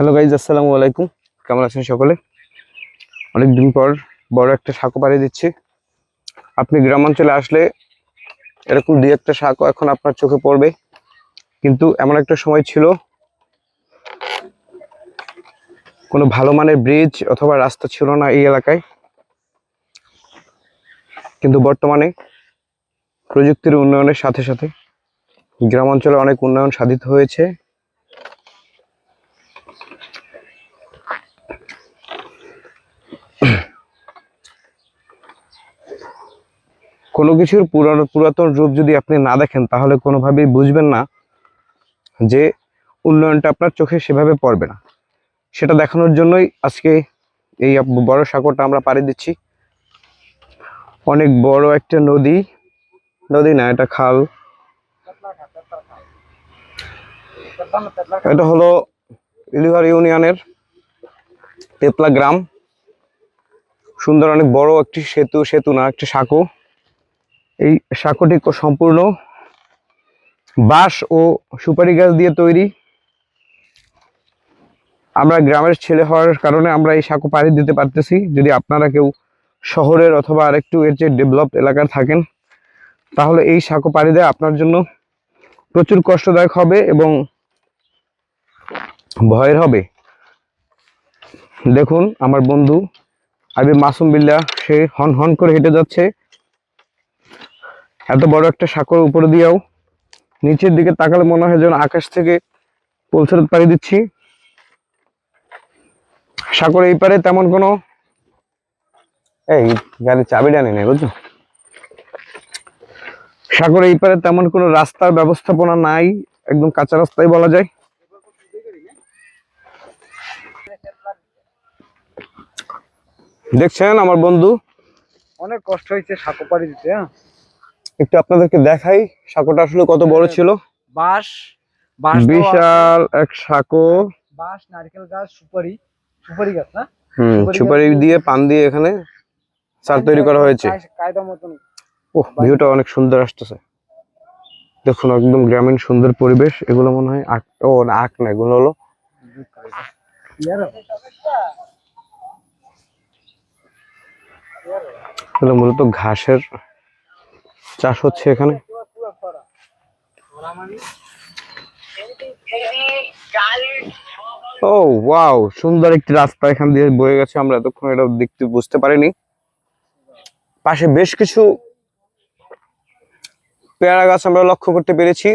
Hello guys আসসালামু আলাইকুম। কেমন আছেন সকলে? অনেক দিন পর বড় একটা সাঁকো পাড়ি দিচ্ছি। আপনি গ্রামাঞ্চলে আসলে এরকম দুই একটা সাঁকো এখন আপনার চোখে পড়বে। কিন্তু এমন একটা সময় ছিল, কোনো ভালো মানের ব্রিজ অথবা রাস্তা ছিল না এই এলাকায়। কিন্তু বর্তমানে প্রযুক্তির উন্নয়নের সাথে সাথে গ্রামাঞ্চলে অনেক উন্নয়ন সাধিত হয়েছে। কোনো কিছুর পুরানো পুরাতন রূপ যদি আপনি না দেখেন, তাহলে কোনোভাবেই বুঝবেন না যে উন্নয়নটা আপনার চোখে সেভাবে পড়বে না। সেটা দেখানোর জন্যই আজকে এই বড় সাগরটা আমরা পাড়ি দিচ্ছি। অনেক বড় একটা নদী নদী না, এটা খাল। এটা হলো ইলিভার ইউনিয়নের তেপলা গ্রাম। সুন্দর অনেক বড় একটি সেতু সেতু না, একটি সাঁকো। এই সাঁকোটি সম্পূর্ণ বাঁশ ও সুপারি গাছ দিয়ে তৈরি। আমরা গ্রামের ছেলে হওয়ার কারণে আমরা এই সাঁকো পাড়ি দিতে পারতেছি। যদি আপনারা কেউ শহরের অথবা আরেকটু এর যে ডেভেলপ এলাকার থাকেন, তাহলে এই সাঁকো পাড়ি দেওয়া আপনার জন্য প্রচুর কষ্টদায়ক হবে এবং ভয়ের হবে। দেখুন, আমার বন্ধু আবি মাসুম বিল্লা, সে হন হন করে হেঁটে যাচ্ছে। এত বড় একটা সাঁকোর উপরে দিয়েও নিচের দিকে তাকালে মনে হয় যেন আকাশ থেকে পলসরাত পাড়ি দিচ্ছি। সাঁকোর এই পারে তেমন কোনো এই গাড়ির চাবিটা নেই, বুঝছ? সাগর এই পারে তেমন কোনো রাস্তার ব্যবস্থাপনা নাই, একদম কাঁচা রাস্তায় বলা যায়। দেখছেন আমার বন্ধু? অনেক কষ্ট হয়েছে সাঁকো পাড়ি দিতে হ্যাঁ? একটু আপনাদেরকে দেখাই সাঁকোটা আসলে কত বড় ছিল? বাঁশ বাঁশ বিশাল এক সাঁকো। বাঁশ নারকেল গাছ সুপারি সুপারি গাছ না? হুম সুপারি দিয়ে পান দিয়ে এখানে চার তৈরি করা হয়েছে। কায়- কায়দা মতন। ওহ ভিউটা অনেক সুন্দর আসতেছে। দেখুন একদম গ্রামীণ সুন্দর পরিবেশ। এগুলো মনে হয় আখ ও না আখ না এগুলো হলো এগুলো মূলত ঘাসের চাষ হচ্ছে এখানে? ও, ওয়াও, সুন্দর একটি রাস্তা এখান দিয়ে বয়ে গেছে। আমরা এতক্ষণ এটা দেখতে বুঝতে পারিনি। পাশে বেশ কিছু পেয়ারা গাছ আমরা লক্ষ্য করতে পেরেছি।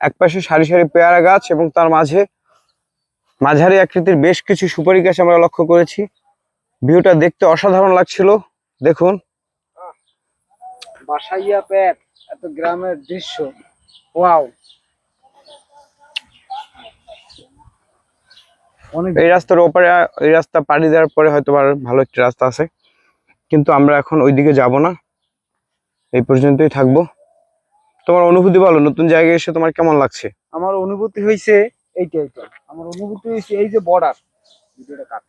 এক পাশে সারি সারি পেয়ারা গাছ এবং তার মাঝে মাঝারি আকৃতির বেশ কিছু সুপারি গাছ আমরা লক্ষ্য করেছি। ভিউটা দেখতে অসাধারণ লাগছিল। দেখুন বাসাইয়া পেট এত গ্রামের দৃশ্য। ওয়াও। এই রাস্তার ওপারে এই রাস্তা পাড়ি দেওয়ার পরে হয়তো আর ভালো একটি রাস্তা আছে। কিন্তু আমরা এখন ওইদিকে যাব না। এই পর্যন্তই থাকব। তোমার অনুভূতি বলো নতুন জায়গায় এসে তোমার কেমন লাগছে? আমার অনুভূতি হয়েছে এইটাই তো। আমার অনুভূতি হয়েছে এই যে বর্ডার ভিডিওটা কাট।